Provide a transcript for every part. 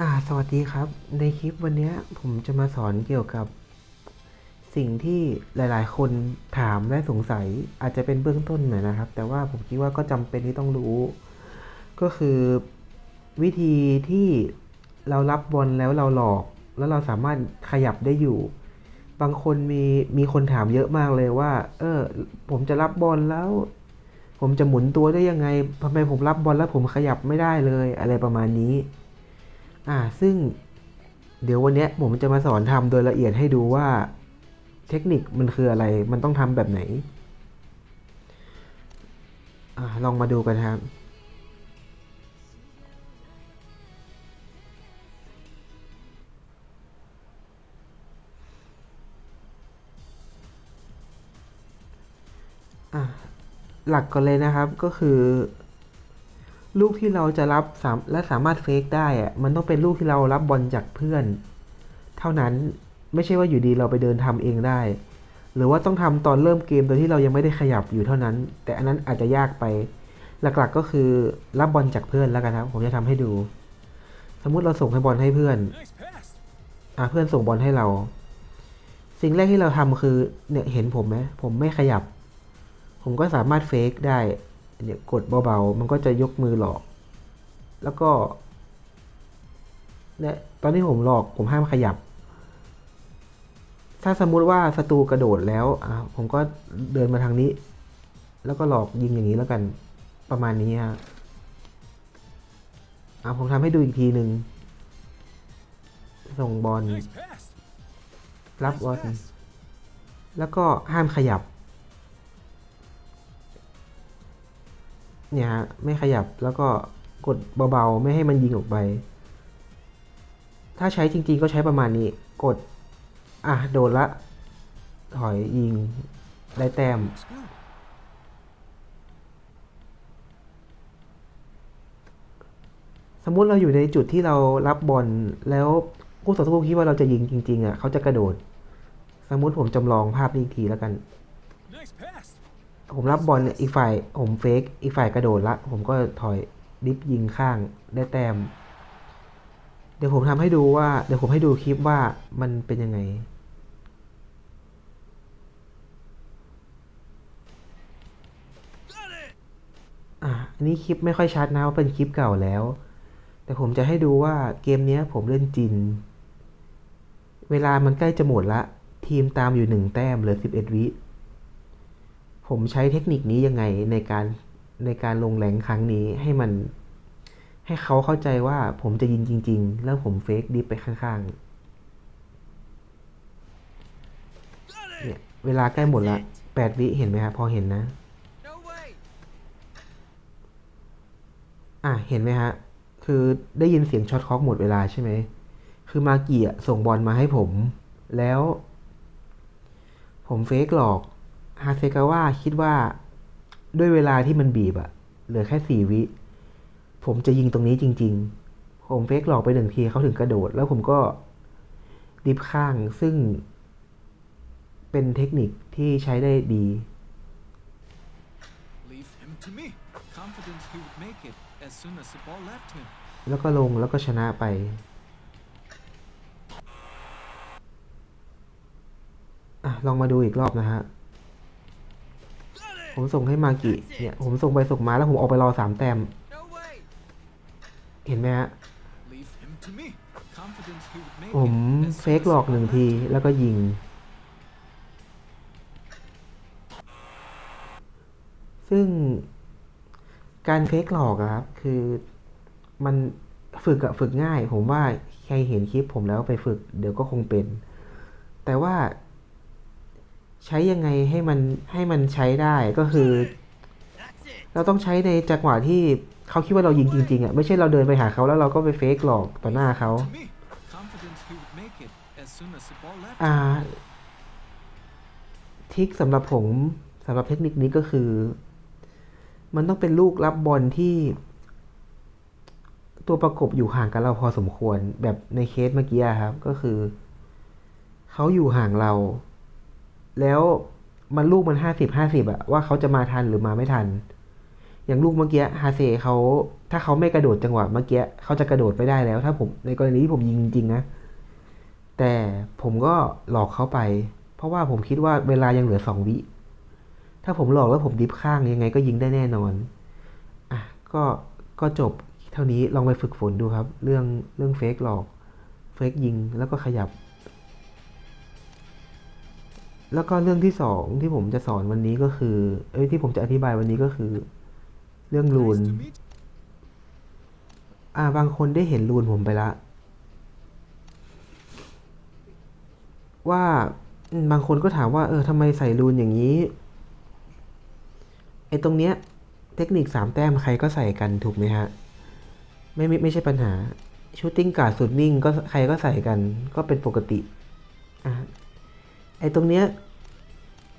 อ่าสวัสดีครับ ในคลิปวันนี้ผมจะมาสอนเกี่ยวกับ สิ่งที่หลาย ๆ คนถามและสงสัยอาจจะเป็นเบื้องต้นหน่อยนะครับ แต่ว่าผมคิดว่าก็จำเป็นที่ต้องรู้ ก็คือวิธีที่เรารับบอลแล้วเราหลอก แล้วเราสามารถขยับได้อยู่ บางคนมีมีคนถามเยอะมากเลยว่า เออ ผมจะรับบอลแล้ว ผมจะหมุนตัวได้ยังไงทำไมผมรับบอลแล้วผมขยับไม่ได้เลย อะไรประมาณนี้ อ่าซึ่งเดี๋ยววันนี้ผมจะมาสอนทำโดยละเอียดให้ดูว่าเทคนิคมันคืออะไร มันต้องทำแบบไหนอ่าลองมาดูกันครับอะหลักก่อนเลยนะครับก็คือ ลูกที่เราจะรับสามและสามารถเฟกได้อะมันต้องเป็นลูกที่เรารับบอลจากเพื่อน เท่านั้นไม่ใช่ว่าอยู่ดีเราไปเดินทำเองได้ หรือว่าต้องทำตอนเริ่มเกมโดยที่เรายังไม่ได้ขยับอยู่เท่านั้น แต่อันนั้นอาจจะยากไป หลักๆก็คือรับบอลจากเพื่อนแล้วกันครับผมจะทำให้ดู สมมุติเราส่งให้บอลให้เพื่อนอะเพื่อนส่งบอลให้เรา สิ่งแรกที่เราทำคือเนี่ยเห็นผมไหมผมไม่ขยับ ผมก็สามารถเฟกได้ เนี่ยกดเบาๆ มันก็จะยกมือหลอก แล้วก็เนี่ยตอนที่ผมหลอกผมห้ามขยับ ถ้าสมมุติว่าศัตรูกระโดดแล้วอะผมก็เดินมาทางนี้ แล้วก็หลอกยิงอย่างนี้แล้วกันประมาณนี้ฮะอะผมทำให้ดูอีกทีหนึ่งส่งบอล Nice pass. รับบอลแล้วก็ห้ามขยับ เนี่ยฮะไม่ขยับแล้วก็กดเบาๆ ไม่ให้มันยิงออกไป ถ้าใช้จริงๆก็ใช้ประมาณนี้ กด อะ โดนละ ถอยยิงได้แต้ม สมมุติเราอยู่ในจุดที่เรารับบอลแล้วคู่ต่อสู้คิดว่าเราจะยิงจริง ๆ อะ เขาจะกระโดด สมมุติผมจำลองภาพนี้อีกทีแล้วกัน Nice. ผมรับบอลเนี่ยอีกฝ่ายผมเฟกอีกฝ่ายกระโดดละ ผมก็ถอยดิฟยิงข้างได้แต้ม เดี๋ยวผมทำให้ดูว่า เดี๋ยวผมให้ดูคลิปว่ามันเป็นยังไง อะอันนี้คลิปไม่ค่อยชัดนะว่าเป็นคลิปเก่าแล้ว แต่ผมจะให้ดูว่าเกมนี้ผมเล่นจิน เวลามันใกล้จะหมดละ ทีมตามอยู่หนึ่งแต้มเหลือสิบเอ็ดวิ ผมใช้เทคนิคนี้ยังไงในการในการลงแรงครั้งนี้ให้มัน ให้เขาเข้าใจว่าผมจะยิงจริง ๆ แล้วผมเฟกดิฟไปข้างๆเนี่ยเวลาใกล้หมดละแปดวิเห็นไหมครับพอเห็นนะ อะเห็นไหมฮะ คือได้ยินเสียงช็อตค็อกหมดเวลาใช่ไหม คือมาเกียส่งบอลมาให้ผม แล้ว ผมเฟกหลอก ฮาเซกาว่าคิดว่าด้วยเวลาที่มันบีบอะเหลือแค่สี่วิ ผมจะยิงตรงนี้จริง ๆ ผมเฟกหลอกไปหนึ่งทีเขาถึงกระโดด แล้วผมก็ดิฟข้างซึ่งเป็นเทคนิคที่ใช้ได้ดี Leave him to me. Confident he would make it as soon as the ball left him. แล้วก็ลงแล้วก็ชนะไปอะลองมาดูอีกรอบนะฮะ Got it. ผมส่งให้มากิเนี่ย ผมส่งไปส่งมาแล้วผมออกไปรอสามแต้ม เห็นไหมฮะ ผมเฟกหลอกหนึ่งทีแล้วก็ยิง ซึ่งการเฟกหลอกครับ คือมันฝึกอะฝึกง่าย ผมว่าใครเห็นคลิปผมแล้วไปฝึกเดี๋ยวก็คงเป็น แต่ว่า ใช้ยังไงให้มันให้มันใช้ได้ก็คือ เราต้องใช้ในจังหวะที่เขาคิดว่าเรายิงจริงๆอะไม่ใช่เราเดินไปหาเขาแล้วเราก็ไปเฟกหลอกต่อหน้าเขาอ่าทิกสำหรับผมสำหรับเทคนิคนี้ก็คือ มันต้องเป็นลูกรับบอลที่ ตัวประกบอยู่ห่างกับเราพอสมควรแบบในเคสเมื่อกี้ครับ ก็คือ เขาอยู่ห่างเรา แล้วมันลูกมันห้าสิบห้าสิบอะว่าเขาจะมาทันหรือมาไม่ทัน อย่างลูกเมื่อกี้ฮาเซเขาถ้าเขาไม่กระโดดจังหวะเมื่อกี้เขาจะกระโดดไปได้แล้ว ถ้าผมในกรณีที่ผมยิงจริงๆนะแต่ผมก็หลอกเขาไป เพราะว่าผมคิดว่าเวลายังเหลือสองวิ ถ้าผมหลอกแล้วผมดิฟข้างยังไงก็ยิงได้แน่นอนอะก็ก็จบเท่านี้ลองไปฝึกฝนดูครับ เรื่องเรื่องเฟกหลอกเฟกยิงแล้วก็ขยับ แล้วก็เรื่องที่สองที่ผมจะสอนวันนี้ก็คือ เอ้ยที่ผมจะอธิบายวันนี้ก็คือ เรื่องรูน Nice to meet อ่า บางคนได้เห็นรูนผมไปละ ว่าอืมบางคนก็ถามว่า เออทำไมใส่รูนอย่างนี้ ไอ้ตรงเนี้ย เทคนิคสามแต้มใครก็ใส่กันถูกไหมฮะ ไม่ไม่ไม่ใช่ปัญหา ชูตติ้งการ์ดสุดนิ่งก็ใครก็ใส่กัน ก็เป็นปกติ อะไอ้ตรงเนี้ย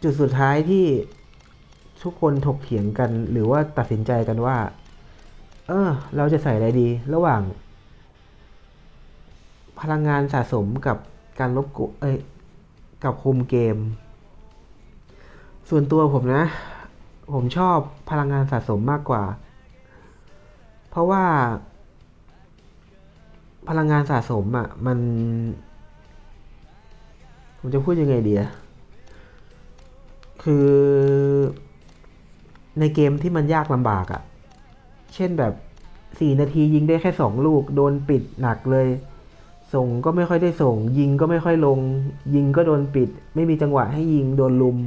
จุดสุดท้ายที่ทุกคนถกเถียงกัน หรือว่าตัดสินใจกันว่า เออ เราจะใส่อะไรดี ระหว่าง พลังงานสะสมกับการลบกุเอ้ยกับคุมเกม ส่วนตัวผมนะ ผมชอบพลังงานสะสมมากกว่า เพราะว่า พลังงานสะสมอะ มัน ผมจะพูดยังไงดีอะคือ ในเกมที่มันยากลำบากอะเช่นแบบสี่นาทียิงได้แค่สองลูก โดนปิดหนักเลย ส่งก็ไม่ค่อยได้ส่ง ยิงก็ไม่ค่อยลง ยิงก็โดนปิด ไม่มีจังหวะให้ยิงโดนลุม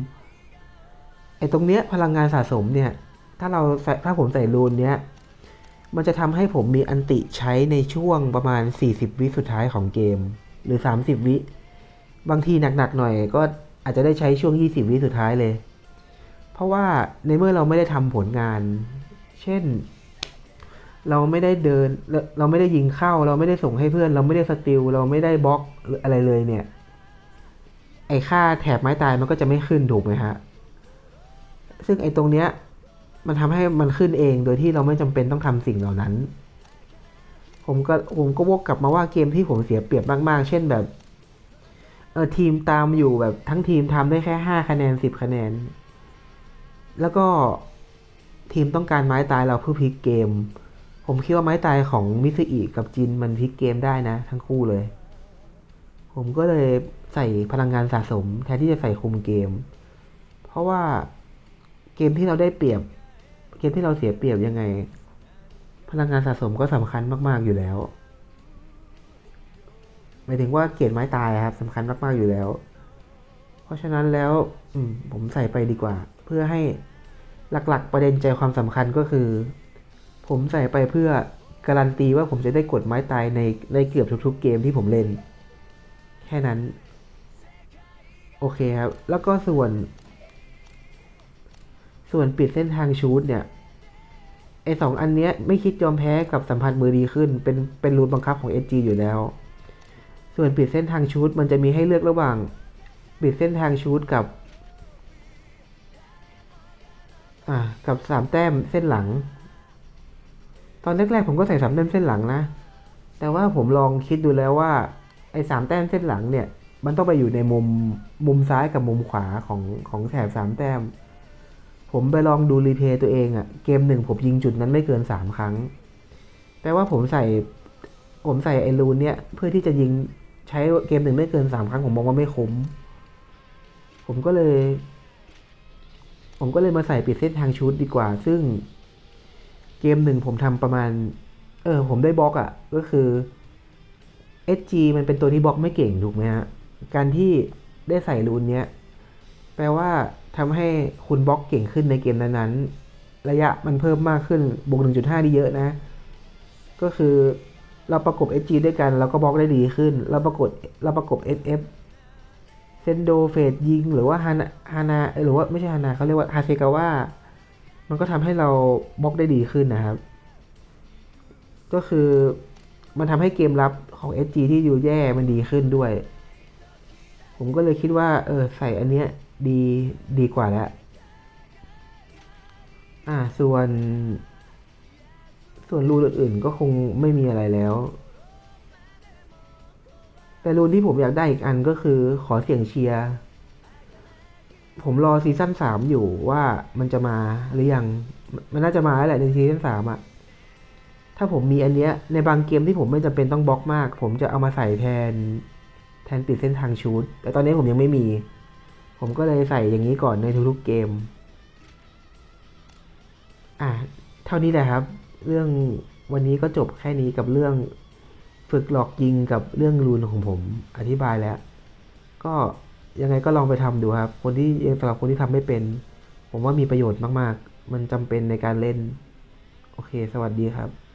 ไอ้ตรงเนี้ยพลังงานสะสมเนี่ย ถ้าเราใส่ถ้าผมใส่รูนเนี้ย มันจะทำให้ผมมีอันติใช้ในช่วงประมาณ 40 วิสุดท้ายของเกม หรือ 30 วิ บางทีหนักๆหน่อยก็อาจจะได้ใช้ช่วง 20 วิสุดท้ายเลย เพราะว่าในเมื่อเราไม่ได้ทำผลงาน เช่น เราไม่ได้เดินเราเราไม่ได้ยิงเข้า เราไม่ได้ส่งให้เพื่อน เราไม่ได้สติล เราไม่ได้บล็อกอะไรเลยเนี่ย ไอค่าแถบไม้ตายมันก็จะไม่ขึ้นถูกไหมฮะ ซึ่งไอตรงเนี้ยมันทำให้มันขึ้นเองโดยที่เราไม่จำเป็นต้องทำสิ่งเหล่านั้นผมก็ผมก็วกกลับมาว่าเกมที่ผมเสียเปรียบมาก ๆ เช่นแบบ ออทีมตามอยู่แบบทั้งทีมทำได้แค่ห้าคะแนนสิบคะแนน แล้วก็ทีมต้องการไม้ตายเราเพื่อพลิกเกม ผมคิดว่าไม้ตายของมิสอิกับจินมันพลิกเกมได้นะ ทั้งคู่เลย ผมก็เลยใส่พลังงานสะสม แทนที่จะใส่คุมเกม เพราะว่าเกมที่เราได้เปรียบ เกมที่เราเสียเปรียบยังไง พลังงานสะสมก็สำคัญมาก ๆอยู่แล้ว หมายถึงว่าเกรดไม้ตายครับสำคัญมาก ๆ อยู่แล้ว เพราะฉะนั้นแล้วอืผมใส่ไปดีกว่า เพื่อให้หลัก ๆ ประเด็นใจความสำคัญก็คือ ผมใส่ไปเพื่อการันตีว่าผมจะได้กดไม้ตายในในเกือบทุกๆเกมที่ผมเล่น แค่นั้น โอเคครับ แล้วก็ส่วน ส่วนปิดเส้นทางชูดเนี่ยไอสองอันเนี้ยไม่คิดยอมแพ้กับสัมผัสมือดีขึ้น เป็นเป็นรูทบังคับของ SG อยู่แล้ว ส่วนปิดเส้นทางชูดมันจะมีให้เลือกระหว่างปิดเส้นทางชูดกับอ่ากับสามแต้มเส้นหลัง ตอนแรกๆผมก็ใส่สามแต้มเส้นหลังนะ แต่ว่าผมลองคิดดูแล้วว่าไอ้สามแต้มเส้นหลังเนี่ย มันต้องไปอยู่ในมุมมุมซ้ายกับมุมขวาของของแถบสามแต้ม ผมไปลองดูรีเพย์ตัวเองอะเกมหนึ่งผมยิงจุดนั้นไม่เกินสามครั้ง แปลว่าผมใส่ผมใส่ไอรูนเนี่ยเพื่อที่จะยิง ใช้เกมหนึ่งไม่เกินสามครั้งผมมองว่าไม่คุ้ม ผมก็เลย ผมก็เลยมาใส่ปิดเส้นทางชุดดีกว่า ซึ่งเกมหนึ่งผมทำประมาณ เออ ผมได้บล็อกอะ่ะ ก็คือ SG มันเป็นตัวที่บล็อกไม่เก่งถูกไหมฮะ การที่ได้ใส่รูนเนี้ย แปลว่าทำให้คุณบล็อกเก่งขึ้นในเกมนั้นๆระยะมันเพิ่มมากขึ้นบวก1.5นี่เยอะนะ ก็คือ เราประกบ SG ด้วยกันเราก็บล็อกได้ดีขึ้น เราประกบเราประกบ SF เซนโดเฟดยิง หรือว่าฮานาฮานาหรือว่าไม่ใช่ฮานาเขาเรียกว่าฮาเซกาว่ามันก็ทำให้เราบล็อกได้ดีขึ้นนะครับ ก็คือมันทำให้เกมรับของ SG ที่อยู่แย่มันดีขึ้นด้วย ผมก็เลยคิดว่า เออใส่อันเนี้ยดีดีกว่าแล้ว อ่าส่วน ส่วนรูนอื่นๆก็คงไม่มีอะไรแล้ว แต่รูนที่ผมอยากได้อีกอันก็คือขอเสียงเชียร์ ผมรอซีซั่นสามอยู่ว่ามันจะมาหรือยัง มันน่าจะมาแล้วแหละในซีซั่นสามอะถ้าผมมีอันเนี้ยในบางเกมที่ผมไม่จำเป็นต้องบล็อกมาก ผมจะเอามาใส่แทนแทนปิดเส้นทางชูดแต่ตอนนี้ผมยังไม่มี ผมก็เลยใส่อย่างนี้ก่อนในทุกๆเกม อะ เท่านี้แหละครับ เรื่องวันนี้ก็จบแค่นี้กับเรื่องฝึกหลอกยิงกับเรื่องรูนของผมอธิบายแล้ว ก็ยังไงก็ลองไปทำดูครับ คนที่สำหรับคนที่ทำไม่เป็น ผมว่ามีประโยชน์มาก ๆ มันจำเป็นในการเล่น โอเค สวัสดีครับ